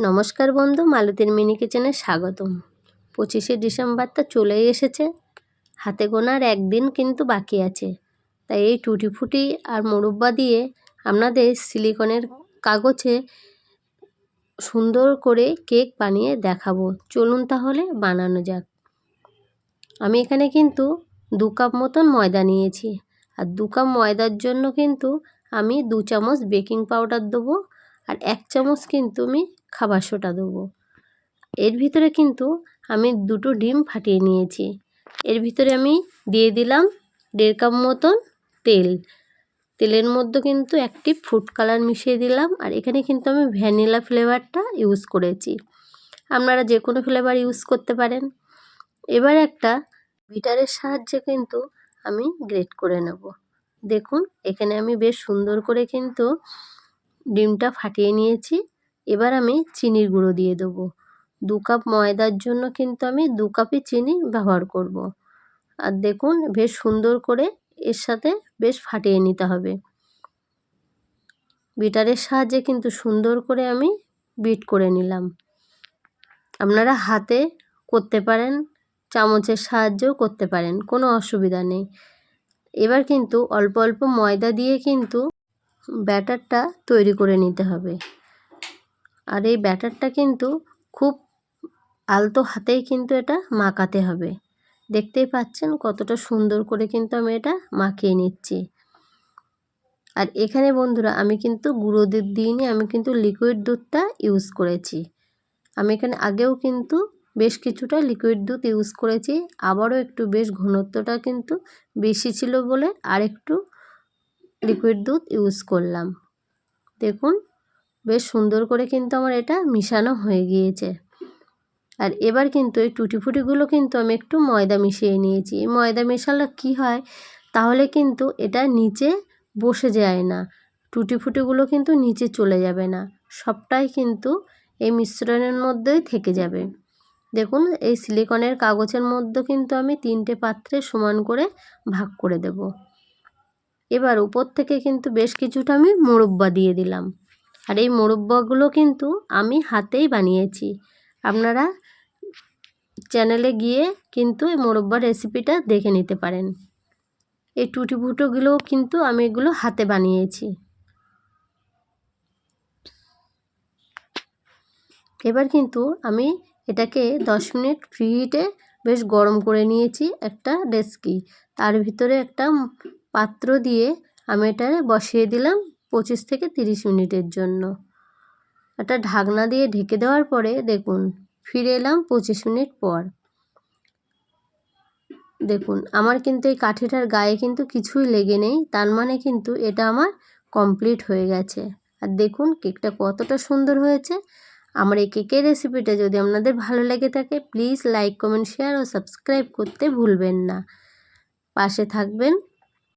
নমস্কার বন্ধু, মালতীর মিনি কিচেনে স্বাগতম। পঁচিশে ডিসেম্বর তো চলেই এসেছে। হাতে গোনার একদিন কিন্তু বাকি আছে। তাই এই টুটি ফুটি আর মুরব্বা দিয়ে আপনাদের সিলিকনের কাগজে সুন্দর করে কেক বানিয়ে দেখাবো। চলুন তাহলে বানানো যাক। আমি এখানে কিন্তু দু কাপ মতন ময়দা নিয়েছি। আর দু কাপ ময়দার জন্য কিন্তু আমি দু চামচ বেকিং পাউডার দেবো। আর এক চামচ কিন্তু আমি খাবার সোটা দেবো। এর ভিতরে কিন্তু আমি দুটো ডিম ফাটিয়ে নিয়েছি। এর ভিতরে আমি দিয়ে দিলাম দেড় কাপ মতন তেল। তেলের মধ্যে কিন্তু একটি ফুড কালার মিশিয়ে দিলাম আর এখানে কিন্তু আমি ভ্যানিলা ফ্লেভারটা ইউজ করেছি। আপনারা যে কোনো ফ্লেভার ইউজ করতে পারেন। এবার একটা বিটারের সাহায্যে কিন্তু আমি গ্রেট করে নেব। দেখুন, এখানে আমি বেশ সুন্দর করে কিন্তু ডিমটা ফাটিয়ে নিয়েছি। এবার আমি চিনির গুঁড়ো দিয়ে দেবো। দু কাপ ময়দার জন্য কিন্তু আমি দু কাপই চিনি ব্যবহার করব। আর দেখুন, বেশ সুন্দর করে এর সাথে বেশ ফাটিয়ে নিতে হবে। বিটারের সাহায্যে কিন্তু সুন্দর করে আমি বিট করে নিলাম। আপনারা হাতে করতে পারেন, চামচের সাহায্যেও করতে পারেন, কোনো অসুবিধা নেই। এবার কিন্তু অল্প অল্প ময়দা দিয়ে কিন্তু ব্যাটারটা তৈরি করে নিতে হবে। আর এই ব্যাটারটা কিন্তু খুব আলতো হাতেই কিন্তু এটা মাখাতে হবে। দেখতেই পাচ্ছেন কতটা সুন্দর করে কিন্তু আমি এটা মাখিয়ে নিচ্ছি। আর এখানে বন্ধুরা আমি কিন্তু গুঁড়ো দুধ দিইনি, আমি কিন্তু লিকুইড দুধটা ইউজ করেছি। আমি এখানে আগেও কিন্তু বেশ কিছুটা লিকুইড দুধ ইউজ করেছি, আবারও একটু বেশ ঘনত্বটা কিন্তু বেশি ছিল বলে আর একটু লিকুইড দুধ ইউজ করলাম। দেখুন বেশ সুন্দর করে কিন্তু আমার এটা মিশানো হয়ে গিয়েছে। আর এবার কিন্তু এই টুটিফুটিগুলো কিন্তু আমি একটু ময়দা মিশিয়ে নিয়েছি। এই ময়দা মেশালে কি হয়? তাহলে কিন্তু এটা নিচে বসে যায় না। টুটিফুটিগুলো কিন্তু নিচে চলে যাবে না। সবটাই কিন্তু এই মিশ্রণের মধ্যেই থেকে যাবে। দেখুন, এই সিলিকনের কাগজের মধ্যে কিন্তু আমি তিনটে পাত্রে সমান করে ভাগ করে দেব। এবার উপর থেকে কিন্তু বেশ কিছুটা আমি মোরব্বা দিয়ে দিলাম। আর এই মোরব্বাগুলো কিন্তু আমি হাতেই বানিয়েছি। আপনারা চ্যানেলে গিয়ে কিন্তু এই মোরব্বার রেসিপিটা দেখে নিতে পারেন। এই টুটি ফুটোগুলোও কিন্তু আমি এগুলো হাতে বানিয়েছি। এবার কিন্তু আমি এটাকে দশ মিনিট ফ্রি হিটে বেশ গরম করে নিয়েছি একটা ডেস্কি। তার ভিতরে একটা পাত্র দিয়ে আমি এটা বসিয়ে দিলাম। পঁচিশ থেকে তিরিশ মিনিটের জন্য। একটা ঢাকনা দিয়ে ঢেকে দেওয়ার পরে দেখুন, ফিরে এলাম পঁচিশ মিনিট পর। দেখুন, আমার কিন্তু এই কাঠিটার গায়ে কিন্তু কিছুই লেগে নেই, তার মানে কিন্তু এটা আমার কমপ্লিট হয়ে গেছে। আর দেখুন, কেকটা কতটা সুন্দর হয়েছে। আমার এই কেকের রেসিপিটা যদি আপনাদের ভালো লেগে থাকে প্লিজ লাইক কমেন্ট শেয়ার ও সাবস্ক্রাইব করতে ভুলবেন না। পাশে থাকবেন